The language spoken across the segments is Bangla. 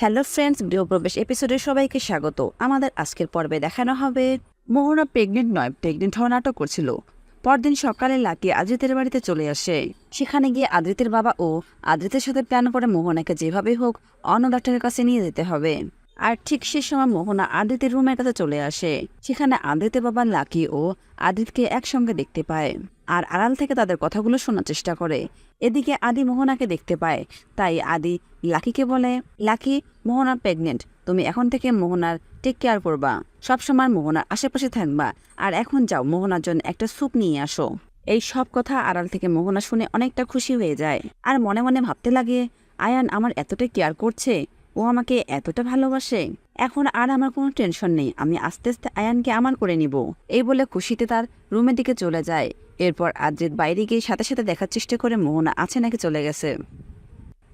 হ্যালো ফ্রেন্ডস, গৃহপ্রবেশ এপিসোডে সবাইকে স্বাগত। আমাদের আজকের পর্বে দেখানো হবে মোহনা প্রেগনেন্ট নয় প্রেগনেন্ট হওয়া নাটক করছিল। পরদিন সকালে লাকি আদ্রিতের বাড়িতে চলে আসে। সেখানে গিয়ে আদ্রিতের বাবা ও আদ্রিতের সাথে প্ল্যান করে মোহনাকে যেভাবে হোক অন্য ডাক্তারের কাছে নিয়ে যেতে হবে। আর ঠিক সে সময় মোহনা আদিতের রুমের কাছে চলে আসে। সেখানে আদিতের বাবা লাকি ও আদিতকে একসঙ্গে দেখতে পায় আর আড়াল থেকে তাদের কথাগুলো শোনার চেষ্টা করে। এদিকে আদি মোহনাকে দেখতে পায়, তাই আদি লাকিকে বলে, লাকি মোহনা প্রেগনেন্ট। তুমি এখন থেকে মোহনার টেক কেয়ার করবা। সবসময় মোহনার আশেপাশে থাকবা। আর এখন যাও, মোহনার জন্য একটা স্যুপ নিয়ে আসো। এই সব কথা আড়াল থেকে মোহনা শুনে অনেকটা খুশি হয়ে যায়। আর মনে মনে ভাবতে লাগে, আয়ান আমার এতটা কেয়ার করছে, ও আমাকে এতটা ভালোবাসে। এখন আর আমার কোনো টেনশন নেই, আমি আস্তে আস্তে আয়ানকে আমার করে নিব। এই বলে খুশিতে তার রুমের দিকে চলে যায়। এরপর আদ্রিত বাইরে গিয়ে সাথে সাথে দেখার চেষ্টা করে মোহনা আছে নাকি চলে গেছে।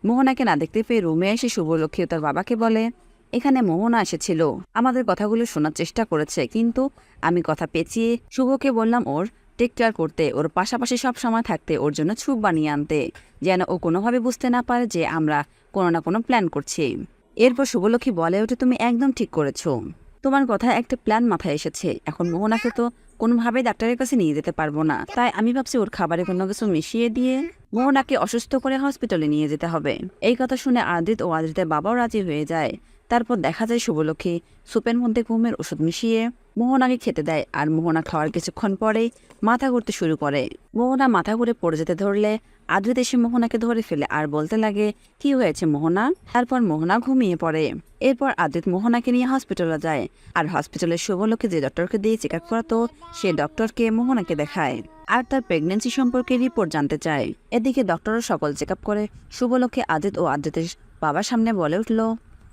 মোহনাকে না দেখতে পেয়ে রুমে এসে শুভলক্ষ্মী তার বাবাকে বলে, এখানে মোহনা এসেছিল। আমাদের কথাগুলো শোনার চেষ্টা করেছে, কিন্তু আমি কথা পেঁচিয়ে শুভকে বললাম ওর টেক কেয়ার করতে, ওর পাশাপাশি সব সময় থাকতে, ওর জন্য ছুপ বানিয়ে আনতে, যেন ও কোনোভাবে বুঝতে না পারে যে আমরা কোনো না কোনো প্ল্যান করছি। এরপর শুভলক্ষ্মী বলে ওঠে তুমি একদম ঠিক করেছ। তোমার কথা একটা প্ল্যান মাথায় এসেছে। এখন মোহনাকে তো কোনোভাবেই ডাক্তারের কাছে নিয়ে যেতে পারব না। তাই আমি ভাবছি ওর খাবারে কোনো কিছু মিশিয়ে দিয়ে মোহনাকে অসুস্থ করে হসপিটালে নিয়ে যেতে হবে। এই কথা শুনে আদিত ও আদিতের বাবাও রাজি হয়ে যায়। তারপর দেখা যায় শুভলক্ষ্মী সুপের মধ্যে ঘুমের ওষুধ মিশিয়ে মোহনাকে খেতে দেয় আর মোহনা খাওয়ার কিছুক্ষণ পরে মাথা ঘুরতে শুরু করে। মোহনা মাথা ঘুরে পড়ে যেতে ধরলে আদ্রিত এসে মোহনাকে ধরে ফেলে আর বলতে লাগে, কি হয়েছে মোহনা? তারপর মোহনা ঘুমিয়ে পড়ে। এরপর আদ্রিত মোহনাকে নিয়ে হসপিটালে যায় আর হসপিটালের শুভলক্ষ্মী যে ডক্টরকে দিয়ে চেক আপ করাতো, সে ডক্টরকে মোহনাকে দেখায় আর তার প্রেগনেন্সি সম্পর্কে রিপোর্ট জানতে চায়। এদিকে ডক্টরও সকল চেক আপ করে শুভলক্ষ্মী আদিত ও আদিতের বাবার সামনে বলে উঠল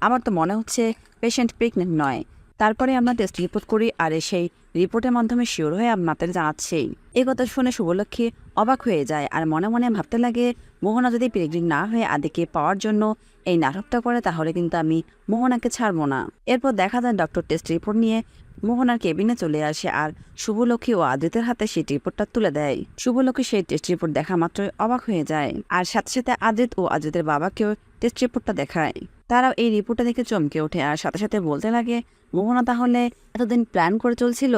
আমার তো মনে হচ্ছে পেশেন্ট প্রেগনেন্ট নয়। তারপরে আমরা টেস্ট রিপোর্ট করি আর সেই রিপোর্টের মাধ্যমে শিওর হয়ে আপনাদের জানাচ্ছি। এই কথা শুনে শুভলক্ষ্মী অবাক হয়ে যায় আর মনে মনে ভাবতে লাগে, মোহনা যদি প্রেগনেন্ট না হয়ে আদিকে পাওয়ার জন্য এই নাটকটা করে তাহলে কিন্তু আমি মোহনাকে ছাড়বো না। এরপর দেখা যায় ডক্টর টেস্ট রিপোর্ট নিয়ে মোহনার কেবিনে চলে আসে আর শুভলক্ষ্মী ও আদিতের হাতে সেই রিপোর্টটা তুলে দেয়। শুভলক্ষ্মী সেই টেস্ট রিপোর্ট দেখা মাত্রই অবাক হয়ে যায় আর সাথে সাথে আদিত ও আদিতের বাবাকেও টেস্ট রিপোর্টটা দেখায়। তারাও এই রিপোর্টটা দেখে চমকে ওঠে আর সাথে সাথে বলতে লাগে, মোহনা তাহলে এতদিন প্ল্যান করে চলছিল?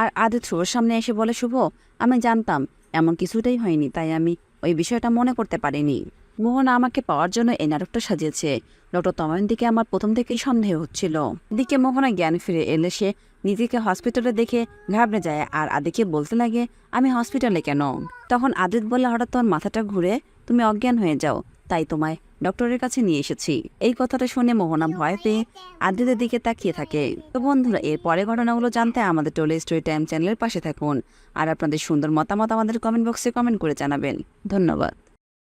আর আদিত শুভর সামনে এসে বলে, শুভ, আমি জানতাম এমন কিছুটাই হয়নি, তাই আমি ওই বিষয়টা মনে করতে পারিনি। মোহনা আমাকে পাওয়ার জন্য এই নাটকটা সাজিয়েছে। ডক্টর তময়ের দিকে আমার প্রথম থেকেই সন্দেহ হচ্ছিল। এদিকে মোহনা জ্ঞান ফিরে এলে সে নিজেকে হসপিটালে দেখে ঘাবড়ে যায় আর আদিকে বলতে লাগে, আমি হসপিটালে কেন? তখন আদিত বলে হঠাৎ তোমার মাথাটা ঘুরে তুমি অজ্ঞান হয়ে যাও। তাই তোমায় ডক্টরের কাছে নিয়ে এসেছি। এই কথাটা শুনে মোহনা ভয় পেয়ে আদ্রিদের দিকে তাকিয়ে থাকে। তো বন্ধুরা, এর পরে ঘটনাগুলো জানতে আমাদের টোলে স্টোরি টাইম চ্যানেলের পাশে থাকুন। আর আপনাদের সুন্দর মতামত আমাদের কমেন্ট বক্সে কমেন্ট করে জানাবেন। ধন্যবাদ।